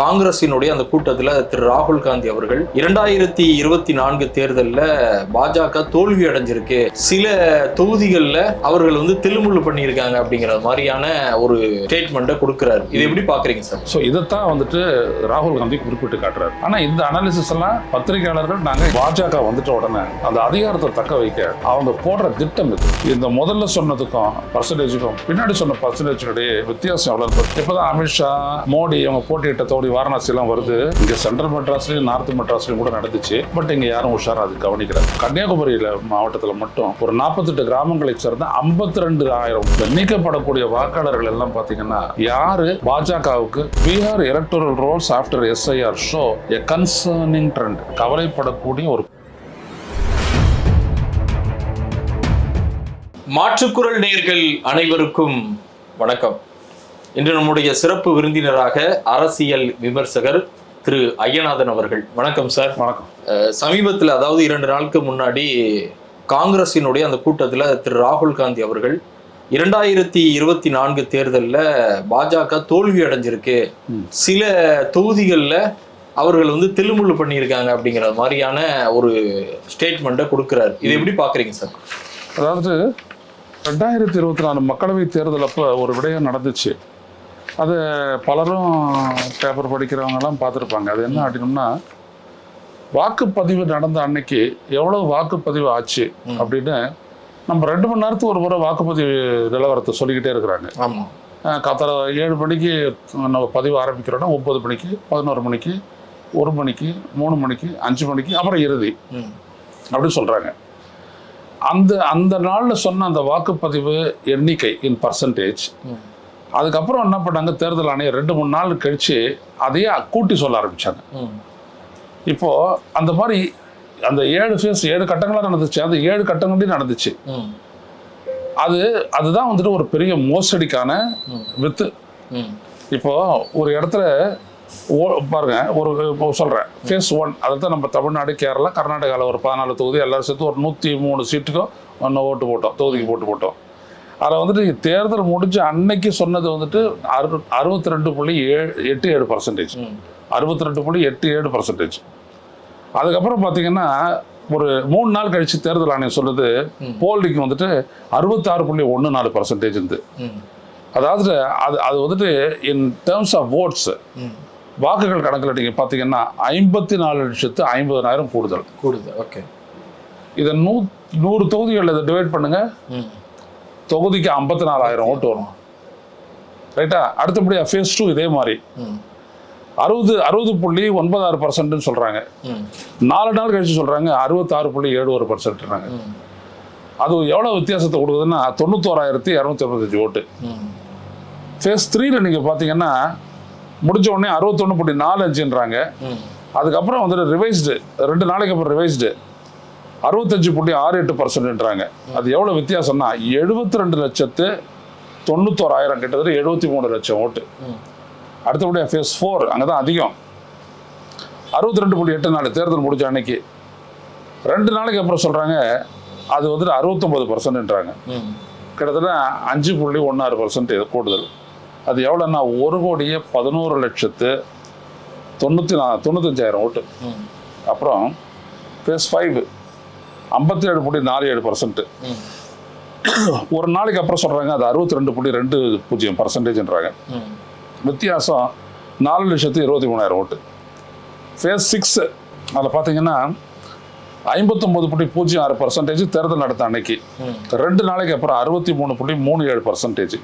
காங்கிரசினுடைய அந்த கூட்டத்தில் திரு ராகுல் காந்தி அவர்கள் இரண்டாயிரத்தி இருபத்தி நான்கு தேர்தலில் பாஜக தோல்வி அடைஞ்சிருக்கு. சில தொகுதிகளில் அவர்கள் வந்து தில்லுமுள்ளு பண்ணியிருக்காங்க அப்படிங்கிற மாதிரியான ஒரு ஸ்டேட்மெண்ட்டை கொடுக்குறாரு. இது எப்படி பார்க்குறீங்க சார்? ஸோ இதைத்தான் வந்துட்டு ராகுல் காந்தி குறிப்பிட்டு காட்டுறாரு. ஆனால் இந்த அனாலிசிஸ் எல்லாம் பத்திரிகையாளர்கள் நாங்கள் பாஜக வந்துட்ட உடனே அந்த அதிகாரத்தை தக்க வைக்க அவங்க போடுற திட்டம் இது. இந்த முதல்ல சொன்னதுக்கும் பர்சன்டேஜுக்கும் பின்னாடி சொன்ன பர்சன்டேஜுடைய வித்தியாசம் எவ்வளோ இப்போ தான் அமித்ஷா மோடி அவங்க போட்டியிட்ட அப்படி வாரணாசி எல்லாம் வருது. இங்க சென்ட்ரல் மெட்ராஸ்லயும் நார்த் மெட்ராஸ்லயும் கூட நடந்துச்சு. பட் இங்க யாரும் உஷாரா அது கவனிக்கிறாங்க கன்னியாகுமரியில மாவட்டத்தில் மட்டும் ஒரு நாற்பத்தெட்டு கிராமங்களை சேர்ந்த ஐம்பத்தி ரெண்டு ஆயிரம் நீக்கப்படக்கூடிய வாக்காளர்கள் எல்லாம் பாத்தீங்கன்னா யாரு? பாஜகவுக்கு Bihar electoral rolls after SIR show a concerning trend கவலைப்படக்கூடிய ஒரு மாற்றுக்குரல் நேர்கள் அனைவருக்கும் வணக்கம். இன்று நம்முடைய சிறப்பு விருந்தினராக அரசியல் விமர்சகர் திரு ஐயநாதன் அவர்கள். வணக்கம் சார். வணக்கம். சமீபத்தில் அதாவது இரண்டு நாளுக்கு முன்னாடி காங்கிரசினுடைய அந்த கூட்டத்தில் திரு ராகுல் காந்தி அவர்கள் இரண்டாயிரத்தி இருபத்தி நான்கு தேர்தலில் பாஜக தோல்வி அடைஞ்சிருக்கு. சில தொகுதிகளில் அவர்கள் வந்து தில்லுமுள்ளு பண்ணியிருக்காங்க அப்படிங்கிற மாதிரியான ஒரு ஸ்டேட்மெண்ட்டை கொடுக்குறாரு. இது எப்படி பார்க்குறீங்க சார்? அதாவது ரெண்டாயிரத்தி இருபத்தி நாலு மக்களவை தேர்தல் அப்போ ஒரு விடயம் நடந்துச்சு. அது பலரும் பேப்பர் படிக்கிறவங்கலாம் பார்த்துருப்பாங்க. அது என்ன அப்படின்னம்னா வாக்குப்பதிவு நடந்த அன்னைக்கு எவ்வளோ வாக்குப்பதிவு ஆச்சு. அப்படின்னு நம்ம ரெண்டு மணி நேரத்துக்கு ஒரு முறை வாக்குப்பதிவு நிலவரத்தை சொல்லிக்கிட்டே இருக்கிறாங்க. ஆமாம் காத்தால ஏழு மணிக்கு நம்ம பதிவு ஆரம்பிக்கிறோன்னா ஒன்பது மணிக்கு பதினோரு மணிக்கு ஒரு மணிக்கு மூணு மணிக்கு அஞ்சு மணிக்கு அப்புறம் இறுதி அப்படின்னு சொல்கிறாங்க அந்த அந்த நாளில் சொன்ன அந்த வாக்குப்பதிவு எண்ணிக்கை இன் பர்சன்டேஜ் அதுக்கப்புறம் என்ன பண்ணாங்க? தேர்தல் ஆணையம் ரெண்டு மூணு நாள் கழிச்சு அதையே கூட்டி சொல்ல ஆரம்பிச்சாங்க. ம். இப்போ அந்த மாதிரி அந்த ஏழு ஃபேஸ் ஏழு கட்டங்களாக நடந்துச்சு. அந்த ஏழு கட்டங்களையும் நடந்துச்சு. அது அதுதான் வந்துட்டு ஒரு பெரிய மோசடிக்கான வித்து. ம். இப்போ ஒரு இடத்துல ஓ பாருங்க ஒரு இப்போ சொல்கிறேன் ஃபேஸ் ஒன் அதை தான் நம்ம தமிழ்நாடு கேரளா கர்நாடகாவில் ஒரு பதினாலு தொகுதி எல்லாரும் சேர்த்து ஒரு நூற்றி மூணு சீட்டுக்கும் ஒன்று ஓட்டு போட்டோம் தொகுதிக்கு போட்டு போட்டோம். அதில் வந்துட்டு தேர்தல் முடிஞ்ச அன்னைக்கு சொன்னது வந்துட்டு அறு அறுபத்தி ரெண்டு புள்ளி ஏழு எட்டு ஏழு பர்சன்டேஜ் அறுபத்தி ரெண்டு புள்ளி எட்டு ஏழு பர்சன்டேஜ் அதுக்கப்புறம் பார்த்தீங்கன்னா ஒரு மூணு நாள் கழிச்சு தேர்தல் ஆணையம் சொல்லுது. போல்டிங் வந்துட்டு அறுபத்தாறு புள்ளி ஒன்று நாலு பர்சன்டேஜ் இருந்து அதாவது அது அது வந்துட்டு இன் டேர்ம்ஸ் ஆஃப் ம். வாக்குகள் கணக்கில் நீங்கள் பார்த்தீங்கன்னா ஐம்பத்தி நாலு லட்சத்து ஐம்பதனாயிரம் கூடுதல். கூடுது ஓகே இதை நூ நூறு தொகுதிகளில் இதை டிவைட் பண்ணுங்க. ம். தொகுதிக்கு ஐம்பத்தி நாலாயிரம் ஓட்டு வரும். ரைட்டா அடுத்தபடியாக ஃபேஸ் டூ இதே மாதிரி. அறுபது அறுபது புள்ளி ஒன்பதாறு பர்சன்ட்னு சொல்கிறாங்க நாலு நாள் கழிச்சு சொல்கிறாங்க அறுபத்தாறு புள்ளி ஏழு ஒரு பர்சன்ட்றாங்க அது எவ்வளோ வித்தியாசத்தை கொடுக்குதுன்னா தொண்ணூத்தோராயிரத்தி இரநூத்தி எண்பத்தஞ்சு ஓட்டு ஃபேஸ் த்ரீல நீங்கள் பார்த்தீங்கன்னா முடிஞ்ச உடனே அறுபத்தொன்று புள்ளி நாலு அஞ்சுன்றாங்க. அதுக்கப்புறம் வந்துட்டு ரிவைஸ்டு ரெண்டு நாளைக்கு அப்புறம் ரிவைஸ்டு அறுபத்தஞ்சு புள்ளி ஆறு எட்டு பர்சன்ட்ன்றாங்க. அது எவ்வளோ வித்தியாசம்னா எழுபத்தி ரெண்டு லட்சத்து தொண்ணூத்தோராயிரம் கிட்டத்தட்ட எழுபத்தி மூணு லட்சம் ஓட்டு. அடுத்தபடியாக ஃபேஸ் ஃபோர் அங்கே தான் அதிகம். அறுபத்தி ரெண்டு புள்ளி எட்டு நாலு தேர்தல் முடிஞ்ச அன்னைக்கு. ரெண்டு நாளைக்கு அப்புறம் சொல்கிறாங்க அது வந்துட்டு அறுபத்தொம்பது பர்சன்ட்ன்றாங்க. கிட்டத்தட்ட அஞ்சு புள்ளி ஒன்றாறு பர்சன்ட் கூடுதல். அது எவ்வளோன்னா ஒரு கோடியே பதினோரு லட்சத்து தொண்ணூற்றி நா தொண்ணூத்தஞ்சாயிரம் ஓட்டு. அப்புறம் ஃபேஸ் ஃபைவ் ஐம்பத்தி ஏழு புள்ளி நாலு ஏழு பர்சன்ட் ஒரு நாளைக்கு அப்புறம் சொல்கிறாங்க அது அறுபத்தி ரெண்டு புள்ளி ரெண்டு பூஜ்ஜியம் பர்சன்டேஜ்ன்றாங்க வித்தியாசம் நாலு லட்சத்து இருபத்தி மூணாயிரம் ஓட்டு. ஃபேஸ் சிக்ஸ் அதில் பார்த்தீங்கன்னா ஐம்பத்தொம்பது புள்ளி பூஜ்ஜியம் ஆறு பர்சன்டேஜ் தேர்தல் நடத்த அன்னைக்கு. ரெண்டு நாளைக்கு அப்புறம் அறுபத்தி மூணு புள்ளி மூணு ஏழு பர்சன்டேஜ்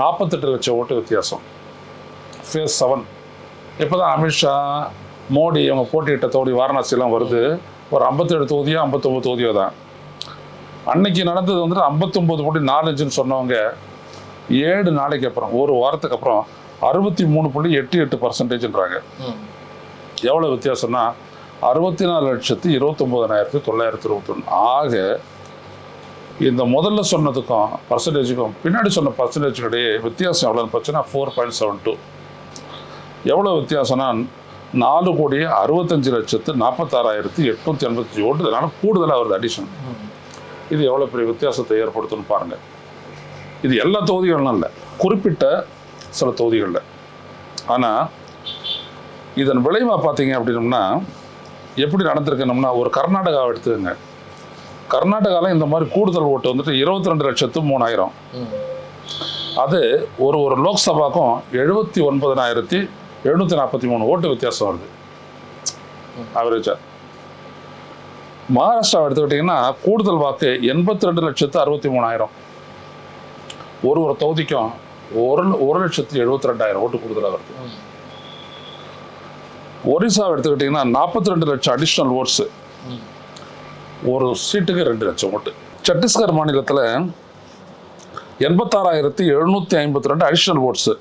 நாற்பத்தெட்டு லட்சம் ஓட்டு வித்தியாசம். ஃபேஸ் செவன் இப்போ தான் அமித்ஷா மோடி அவங்க போட்டியிட்ட தோடி வாரணாசிலாம் வருது. ஒரு ஐம்பத்தேழு தொகுதியோ ஐம்பத்தொம்பது தொகுதியோ தான். அன்னைக்கு நடந்தது வந்துட்டு ஐம்பத்தொம்பது புள்ளி நாலஞ்சுன்னு சொன்னவங்க ஏழு நாளைக்கு அப்புறம் ஒரு வாரத்துக்கு அப்புறம் அறுபத்தி மூணு புள்ளி எட்டு எட்டு பர்சன்டேஜ்ன்றாங்க எவ்வளோ வித்தியாசம்னா அறுபத்தி நாலு லட்சத்து இருபத்தொம்போதனாயிரத்தி தொள்ளாயிரத்தி இருபத்தொன்று ஆக இந்த முதல்ல சொன்னதுக்கும் பர்சன்டேஜுக்கும் பின்னாடி சொன்ன பர்சன்டேஜுக்கு இடையே வித்தியாசம் எவ்வளோன்னு பார்த்தீங்கன்னா ஃபோர் பாயிண்ட் செவன் டூ எவ்வளோ வித்தியாசம்னா நாலு கோடியே அறுபத்தஞ்சு லட்சத்து நாற்பத்தாறாயிரத்தி எட்நூற்றி எண்பத்தஞ்சு ஓட்டு இதனால் கூடுதலாக வருது அடிஷன் இது எவ்வளோ பெரிய வித்தியாசத்தை ஏற்படுத்தும்னு பாருங்கள் இது எல்லா தொகுதிகளும் இல்லை. குறிப்பிட்ட சில தொகுதிகளில். ஆனால் இதன் விளைவாக பார்த்தீங்க அப்படின்னம்னா எப்படி நடந்திருக்கணும்னா ஒரு கர்நாடகாவை எடுத்துக்கோங்க. கர்நாடகாவில் இந்த மாதிரி கூடுதல் ஓட்டு வந்துட்டு இருபத்தி ரெண்டு லட்சத்து மூணாயிரம். அது ஒரு ஒரு லோக்சபாக்கும் எழுபத்தி ஒன்பதனாயிரத்தி எழுநூற்றி நாற்பத்தி மூணு ஓட்டு வித்தியாசம் வருது. ஆவரேஜா மகாராஷ்டிராவை எடுத்துக்கிட்டிங்கன்னா கூடுதல் வாக்கு எண்பத்தி ரெண்டு லட்சத்து அறுபத்தி மூணாயிரம். ஒரு ஒரு தொகுதிக்கும் ஒரு ஒரு லட்சத்து எழுபத்தி ரெண்டாயிரம் ஓட்டு கூடுதலாக வருது. ஒரிசா ஒரிசாவை எடுத்துக்கிட்டிங்கன்னா நாற்பத்தி ரெண்டு லட்சம் அடிஷ்னல் ஓட்ஸு ஒரு சீட்டுக்கு ரெண்டு லட்சம் ஓட்டு. சத்தீஸ்கர் மாநிலத்தில் எண்பத்தாறாயிரத்தி எழுநூற்றி ஐம்பத்தி ரெண்டு அடிஷ்னல் ஓட்ஸு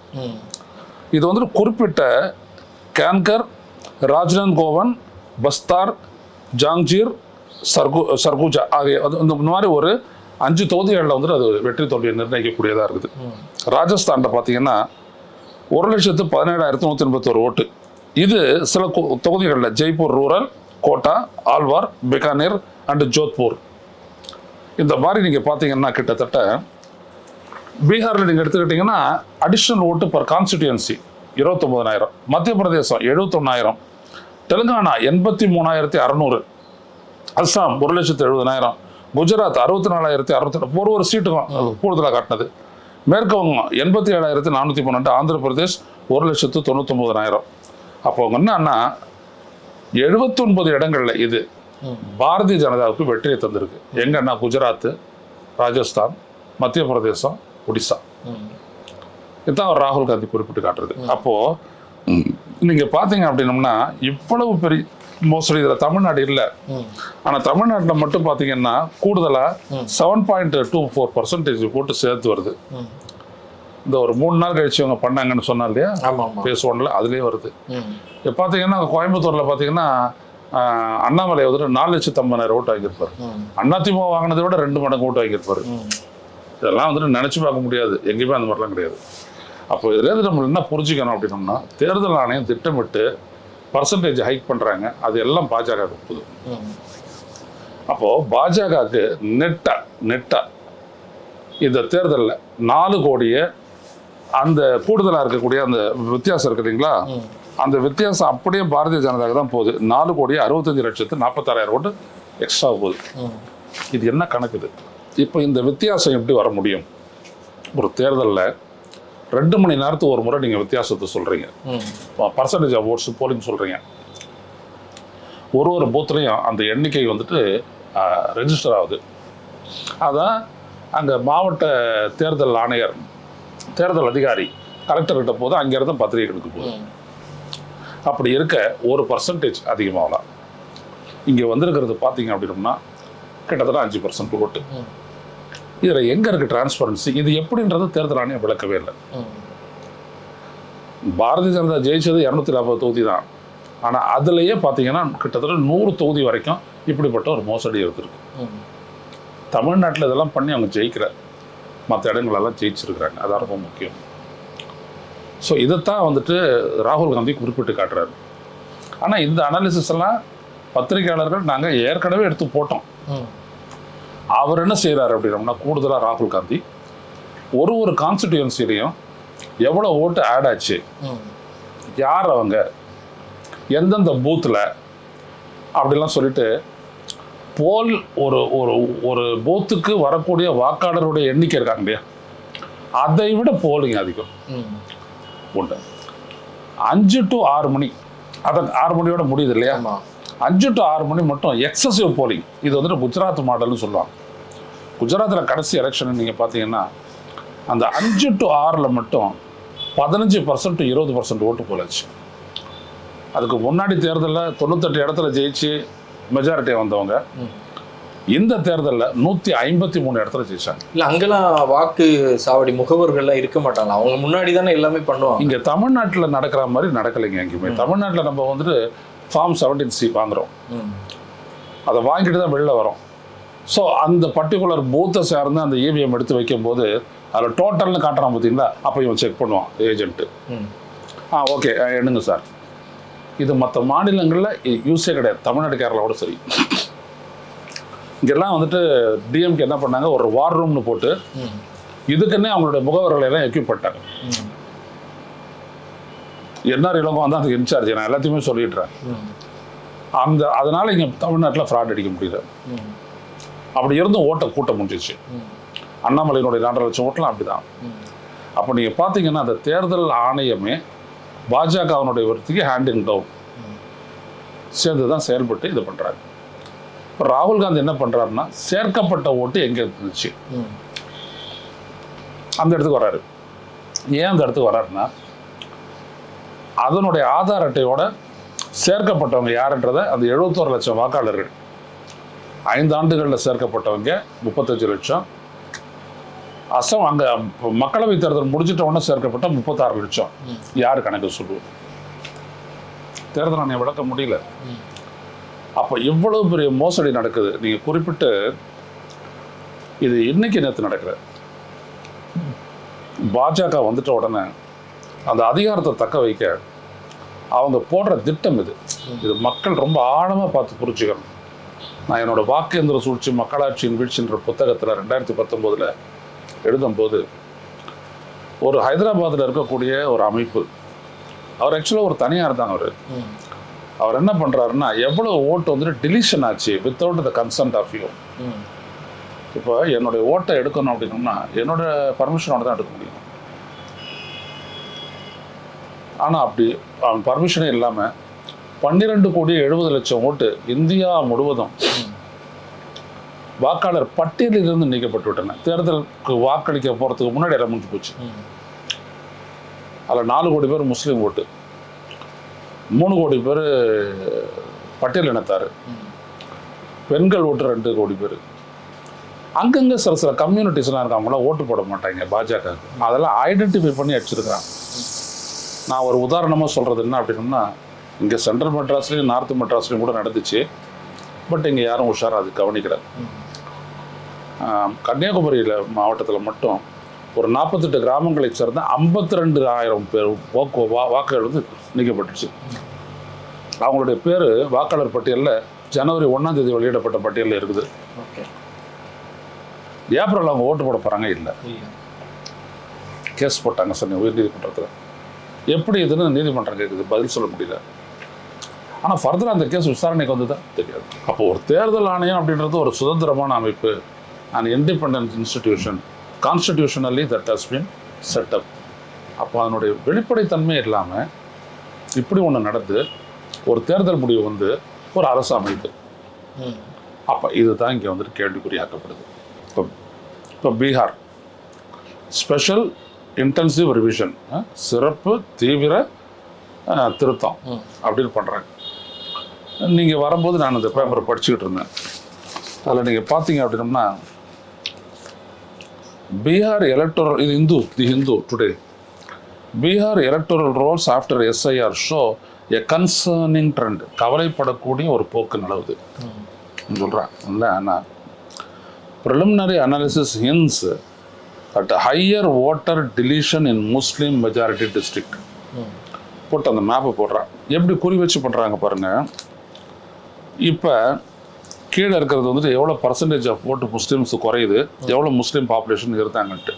இது வந்துட்டு குறிப்பிட்ட கேன்கர் ராஜ்நந்த் கோவன் பஸ்தார் ஜாங்ஜீர் சர்கு சர்குஜா ஆகிய அது இந்த மாதிரி ஒரு அஞ்சு தொகுதிகளில் வந்துட்டு அது வெற்றி தோல்வியை நிர்ணயிக்கக்கூடியதாக இருக்குது. ராஜஸ்தானில் பார்த்தீங்கன்னா ஒரு லட்சத்து பதினேழாயிரத்து நூற்றி எண்பத்தோரு ஓட்டு. இது சில தொகுதிகளில் ஜெய்ப்பூர் ரூரல் கோட்டா ஆல்வார் பிகானேர் அண்டு ஜோத்பூர். இந்த மாதிரி நீங்கள் பார்த்தீங்கன்னா கிட்டத்தட்ட பீகாரில் நீங்கள் எடுத்துக்கிட்டிங்கன்னா அடிஷ்னல் ஓட்டு பர் கான்ஸ்டிடியூன்சி இருபத்தொம்போதனாயிரம் மத்திய பிரதேசம் எழுபத்தொன்னாயிரம் தெலுங்கானா எண்பத்தி மூணாயிரத்தி அறநூறு அஸ்ஸாம் ஒரு லட்சத்து எழுபதனாயிரம் குஜராத் அறுபத்தி நாலாயிரத்தி அறுபத்தி ஒரு ஒரு சீட்டுக்கும் கூடுதலாக காட்டினது. மேற்கு வங்கம் எண்பத்தி ஏழாயிரத்தி நானூற்றி பன்னெண்டு ஆந்திர பிரதேஷ் ஒரு லட்சத்து தொண்ணூத்தொம்பதனாயிரம் அப்போ அவங்க என்னன்னா எழுபத்தொன்பது இடங்களில் இது பாரதிய ஜனதாவுக்கு வெற்றியை தந்திருக்கு. எங்கன்னா குஜராத் ராஜஸ்தான் மத்திய பிரதேசம் ஒடிசா. இதுதான் ராகுல் காந்தி குறிப்பிட்டு காட்டுறது அப்போ நீங்க பாத்தீங்க அப்படின்னம்னா இவ்வளவு பெரிய மோசடி இதுல தமிழ்நாடு இல்லை ம். ஆனா தமிழ்நாட்டில் மட்டும் பாத்தீங்கன்னா கூடுதலா seven point two four percentage போட்டு சேர்த்து வருது. இந்த ஒரு மூணு நாள் கழிச்சு அவங்க பண்ணாங்கன்னு சொன்னா இல்லையா ஒன்ல அதுலயே வருது. இப்போ பார்த்தீங்கன்னா கோயம்புத்தூர்ல பார்த்தீங்கன்னா அண்ணாமலை வந்துட்டு நாலு லட்சத்து ஐம்பதாயிரம் ஓட்டு வாங்கியிருப்பாரு. அதிமுக வாங்கினதை விட ரெண்டு மடங்கு ஓட்டு வாங்கியிருப்பாரு. இதெல்லாம் வந்துட்டு நினைச்சு பார்க்க முடியாது எங்கேயுமே அந்த மாதிரிலாம் கிடையாது அப்போ இதுலேருந்து நம்ம என்ன புரிஞ்சுக்கணும் அப்படின்னம்னா தேர்தல் ஆணையம் திட்டமிட்டு பர்சன்டேஜ் ஹைக் பண்றாங்க அது எல்லாம் பாஜக ஒப்புது ம். அப்போ பாஜகவுக்கு நெட்டா நெட்டா இந்த தேர்தலில் நாலு கோடியே அந்த கூடுதலாக இருக்கக்கூடிய அந்த வித்தியாசம் இருக்கு இல்லைங்களா ம். அந்த வித்தியாசம் அப்படியே பாரதிய ஜனதாவுக்கு தான் போகுது நாலு கோடியே அறுபத்தஞ்சு லட்சத்து நாற்பத்தாறாயிரம் ஓட்டு எக்ஸ்ட்ரா போகுது. இது என்ன கணக்கு இது இப்போ இந்த வித்தியாசம் எப்படி வர முடியும்? ஒரு தேர்தலில் ரெண்டு மணி நேரத்துக்கு ஒரு முறை நீங்கள் வித்தியாசத்தை சொல்கிறீங்க. பர்சன்டேஜ் ஆஃப் ஓட்ஸ் போலிங் சொல்கிறீங்க ஒரு ஒரு பூத்துலையும் அந்த எண்ணிக்கை வந்துட்டு ரெஜிஸ்டர் ஆகுது. அதான் அங்கே மாவட்ட தேர்தல் ஆணையர் தேர்தல் அதிகாரி கலெக்டர்கிட்ட போது அங்கேருந்து பத்திரிகை கொடுக்க போகுது. அப்படி இருக்க ஒரு பர்சன்டேஜ் அதிகமாகலாம். இங்கே வந்திருக்கிறது பார்த்தீங்க அப்படின்னம்னா கிட்டத்தட்ட அஞ்சு பர்சன்ட் ஓட்டு. இதில் எங்கே இருக்குது டிரான்ஸ்பரன்சி இது எப்படின்றது தேர்தல் ஆணையம் விளக்கவே இல்லை. பாரதிய ஜனதா ஜெயிச்சது இரநூத்தி நாற்பது தொகுதி தான். ஆனால் அதுலேயே பார்த்தீங்கன்னா கிட்டத்தட்ட நூறு தொகுதி வரைக்கும் இப்படிப்பட்ட ஒரு மோசடி இருந்திருக்கு. தமிழ்நாட்டில் இதெல்லாம் பண்ணி அவங்க ஜெயிக்கிற மற்ற இடங்களெல்லாம் ஜெயிச்சிருக்கிறாங்க. அதான் ரொம்ப முக்கியம். ஸோ இதைத்தான் வந்துட்டு ராகுல் காந்தி குறிப்பிட்டு காட்டுறாரு. ஆனால் இந்த அனாலிசிஸ் எல்லாம் பத்திரிகையாளர்கள் நாங்கள் ஏற்கனவே எடுத்து போட்டோம். அவர் என்ன செய்கிறாரு அப்படின்னம்னா கூடுதலாக ராகுல் காந்தி ஒரு ஒரு கான்ஸ்டிடியூன்சிலையும் எவ்வளோ ஓட்டு ஆட் ஆச்சு. யார் அவங்க? எந்தெந்த பூத்தில் அப்படிலாம் சொல்லிட்டு போல் ஒரு ஒரு ஒரு பூத்துக்கு வரக்கூடிய வாக்காளருடைய எண்ணிக்கை இருக்காங்க இல்லையா? அதை விட போலிங் அதிகம். ஒன்று. அஞ்சு டு ஆறு மணி. அதை ஆறு மணியோட முடியுது இல்லையா? அஞ்சு டு ஆறு மணி மட்டும் எக்ஸசிவ் போலிங் இது வந்துட்டு குஜராத் மாடல்னு சொல்லுவாங்க. குஜராத்தில் கடைசி எலெக்ஷன் நீங்கள் பார்த்தீங்கன்னா அந்த அஞ்சு டு ஆறில் மட்டும் பதினஞ்சு பர்சன்ட் இருபது பர்சன்ட் ஓட்டு போலாச்சு. அதுக்கு முன்னாடி தேர்தலில் தொண்ணூத்தெட்டு இடத்துல ஜெயிச்சு மெஜாரிட்டியாக வந்தவங்க. இந்த தேர்தலில் நூற்றி ஐம்பத்தி மூணு இடத்துல ஜெயிச்சாங்க. இல்ல அங்கெல்லாம் வாக்கு சாவடி முகவர்கள்லாம் இருக்க மாட்டாங்களா? அவங்க முன்னாடி தானே எல்லாமே பண்ணுவாங்க. இங்கே தமிழ்நாட்டில் நடக்கிற மாதிரி நடக்கலைங்க எங்கேயுமே. தமிழ்நாட்டில் நம்ம வந்துட்டு ஃபார்ம் செவன்டீன் சி வாங்குகிறோம் ம். அதை வாங்கிட்டு தான் வெளில வரோம். ஸோ அந்த பர்டிகுலர் பூத்தை சார்ந்து அந்த இவிஎம் எடுத்து வைக்கும்போது அதில் டோட்டல்னு காட்டுறான் பார்த்தீங்களா அப்போ இவன் செக் பண்ணுவான் ஏஜென்ட்டு ம். ஆ ஓகே எண்ணுங்க சார் இது மற்ற மாநிலங்களில் யூஸே கிடையாது. தமிழ்நாடு கேரளாவோட சரி. இங்கெல்லாம் வந்துட்டு டிஎம்கே என்ன பண்ணாங்க? ஒரு வார் ரூம்னு போட்டு இதுக்குன்னே அவங்களுடைய முகவர்களை எல்லாம் எக்யூப் பண்ணிட்டாங்க. என்ஆர் இளங்கோ தான் அதுக்கு இன்சார்ஜ் நான் எல்லாத்தையுமே சொல்லிடுறேன். அந்த அதனால இங்கே தமிழ்நாட்டில் ஃப்ராட் அடிக்க முடியல. அப்படி இருந்தும் ஓட்டை கூட்ட முடிஞ்சிச்சு. அண்ணாமலையினுடைய நாலரை லட்சம் ஓட்டெலாம் அப்படிதான். தான் அப்போ நீங்கள் பார்த்தீங்கன்னா அந்த தேர்தல் ஆணையமே பாஜகவினுடைய வர்த்திக்கு ஹேண்ட் இன் டவுன் சேர்ந்து தான் செயல்பட்டு இது பண்ணுறாரு இப்போ ராகுல் காந்தி என்ன பண்ணுறாருன்னா சேர்க்கப்பட்ட ஓட்டு எங்கே இருந்துச்சு? அந்த இடத்துக்கு வர்றாரு. ஏன் அந்த இடத்துக்கு வராருன்னா அதனுடைய ஆதார் அட்டையோட சேர்க்கப்பட்டவங்க யாருன்றதை அந்த எழுபத்தோரு லட்சம் வாக்காளர்கள். ஐந்து ஆண்டுகளில் சேர்க்கப்பட்டவங்க முப்பத்தஞ்சு லட்சம். அசம் அங்கே மக்களவை தேர்தல் முடிஞ்சிட்ட உடனே சேர்க்கப்பட்ட முப்பத்தாறு லட்சம். யார் கணக்கு சொல்லுவோம் தேர்தல் ஆணையம் விளக்க முடியல. அப்போ இவ்வளவு பெரிய மோசடி நடக்குது. நீங்கள் குறிப்பிட்டு இது இன்னைக்கு நேற்று நடக்குது பாஜக வந்துட்ட உடனே அந்த அதிகாரத்தை தக்க வைக்க அவங்க போடுற திட்டம் இது இது மக்கள் ரொம்ப ஆழமாக பார்த்து புரிஞ்சுக்கணும் நான் என்னோட வாக்கேந்திர சூழ்ச்சி மக்களாட்சியின் வீழ்ச்சின்ற புத்தகத்தில் ரெண்டாயிரத்தி பத்தொம்போதில் எழுதும்போது ஒரு ஹைதராபாத்தில் இருக்கக்கூடிய ஒரு அமைப்பு அவர் ஆக்சுவலாக ஒரு தனியார் தான் அவர். அவர் என்ன பண்ணுறாருன்னா எவ்வளோ ஓட்டு வந்துட்டு டிலிஷன் ஆச்சு without the consent of you. இப்போ என்னுடைய ஓட்டை எடுக்கணும் அப்படின்னோம்னா என்னோட பர்மிஷனோட தான் எடுக்க முடியும் ஆனால் அப்படி அவன் பர்மிஷனே இல்லாமல் பன்னிரெண்டு கோடி எழுபது லட்சம் ஓட்டு இந்தியா முழுவதும் வாக்காளர் பட்டியலில் இருந்து நீக்கப்பட்டு விட்டன. தேர்தலுக்கு வாக்களிக்க போகிறதுக்கு முன்னாடி எல்லாம் முடிஞ்சு போச்சு. அதில் நாலு கோடி பேர் முஸ்லீம் ஓட்டு. மூணு கோடி பேர் பட்டியல் இனத்தார். பெண்கள் ஓட்டு ரெண்டு கோடி பேர். அங்கங்கே சில சில கம்யூனிட்டிஸ்லாம் இருக்காங்களா ஓட்டு போட மாட்டாங்க பாஜக அதெல்லாம் ஐடென்டிஃபை பண்ணி அடிச்சிருக்கிறாங்க. நான் ஒரு உதாரணமாக சொல்கிறது என்ன அப்படின்னா இங்கே சென்ட்ரல் மெட்ராஸ்லேயும் நார்த் மெட்ராஸ்லேயும் கூட நடந்துச்சு. பட் இங்கே யாரும் உஷாராக அது. ஆஹ், கன்னியாகுமரியில் மாவட்டத்தில் மட்டும் ஒரு நாற்பத்தெட்டு கிராமங்களை சேர்ந்த ஐம்பத்தி ரெண்டு ஆயிரம் பேர் வாக்கு வா- வாக்குகள் வந்து நீக்கப்பட்டுச்சு. அவங்களுடைய பேர் வாக்காளர் பட்டியலில் ஜனவரி ஒன்றாம் தேதி வெளியிடப்பட்ட பட்டியலில் இருக்குது. ஓகே. ஏப்ரல் அவங்க ஓட்டு போட போகிறாங்க இல்லை. கேஸ் போட்டாங்க சார் உயர் நீதிமன்றத்தில் எப்படி இதுன்னு நீதிமன்றம் கேட்குது பதில் சொல்ல முடியல. ஆனால் ஃபர்தராக அந்த கேஸ் விசாரணைக்கு வந்து தான் தெரியாது. அப்போ ஒரு தேர்தல் ஆணையம் அப்படின்றது ஒரு சுதந்திரமான அமைப்பு. And independent institution constitutionally that has been set up அப்போ அதனுடைய வெளிப்படைத்தன்மை இல்லாமல் இப்படி ஒன்று நடந்து ஒரு தேர்தல் முடிவு வந்து ஒரு அரசு அமைப்பு. அப்போ இதுதான் இங்கே வந்துட்டு கேள்விக்குறியாக்கப்படுது. இப்போ இப்போ பீகார் ஸ்பெஷல் இன்டென்சிவ் ரிவிஷன் சிறப்பு தீவிர திருத்தம். அப்படின்னு பண்ணுறாங்க நீங்கள் வரும்போது நான் இந்த பேப்பரை படிச்சுக்கிட்டு இருந்தேன். அதில் நீங்கள் பார்த்தீங்க அப்படின்னம்னா பீகார் எலக்டோரல் இது Hindu the Hindu today Bihar electoral rolls after SIR show a concerning trend கவலைப்படக்கூடிய ஒரு போக்கு நிலவுது. சொல்கிறேன் இல்லை ஆனால் preliminary analysis hints at higher voter deletion in Muslim majority district போட்டு அந்த மேப்பை போடுறான். எப்படி குறி வச்சு பண்ணுறாங்க பாருங்கள் இப்போ கீழே இருக்கிறது வந்துட்டு எவ்வளோ பர்சன்டேஜ் ஆஃப் ஓட்டு முஸ்லீம்ஸ் குறையுது எவ்வளோ முஸ்லீம் பாப்புலேஷன் இருந்தாங்கன்ட்டு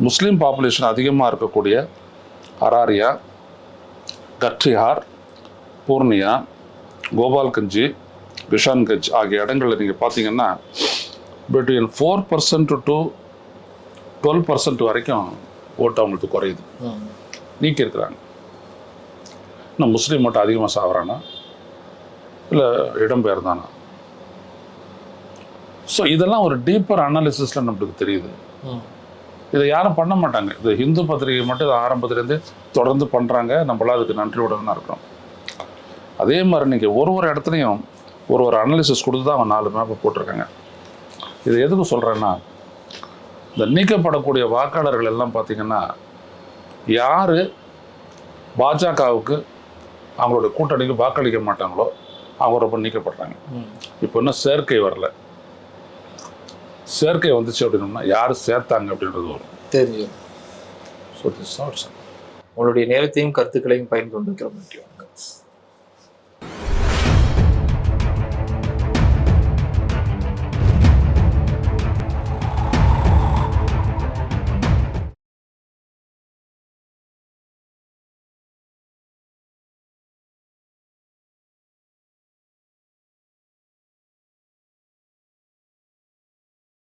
முஸ்லீம் பாப்புலேஷன் அதிகமாக இருக்கக்கூடிய அராரியா கட்ரிஹார் பூர்ணியா கோபால்கஞ்சி விஷான்கஞ்ச் ஆகிய இடங்களில் நீங்கள் பார்த்தீங்கன்னா between four percent to twelve percent வரைக்கும் ஓட்டு அவங்களுக்கு குறையுது. நீக்கியிருக்கிறாங்க இன்னும் முஸ்லீம் மட்டும் அதிகமாக சாகுறானா இல்லை இடம்பெயர்ந்தானா? ஸோ இதெல்லாம் ஒரு டீப்பர் அனாலிசிஸில் நம்மளுக்கு தெரியுது. இதை யாரும் பண்ண மாட்டாங்க. இது ஹிந்து பத்திரிகை மட்டும் இது ஆரம்பத்துலேருந்து தொடர்ந்து பண்ணுறாங்க நம்மளாம் அதுக்கு நன்றியுடன் தான் இருக்கிறோம் அதே மாதிரி நீங்கள் ஒரு ஒரு இடத்துலையும் ஒரு ஒரு அனாலிசிஸ் கொடுத்து தான் அவன் நாலு மேப்பை போட்டிருக்காங்க. இது எதுக்கு சொல்கிறேன்னா இந்த நீக்கப்படக்கூடிய வாக்காளர்கள் எல்லாம் பார்த்தீங்கன்னா யார் பாஜகவுக்கு அவங்களுடைய கூட்டணிக்கு வாக்களிக்க மாட்டாங்களோ அவங்க ரொம்ப நீக்கப்படுறாங்க. இப்போ இன்னும் சேர்க்கை வரல. சேர்க்கை வந்துச்சு அப்படின்னோம்னா யார் சேர்த்தாங்க அப்படின்றது வரும். தெரிஞ்சு ஸோ திஸ் ஆல்சோ உங்களுடைய நேரத்தையும் கருத்துக்களையும் பயன் கொண்டு நன்றி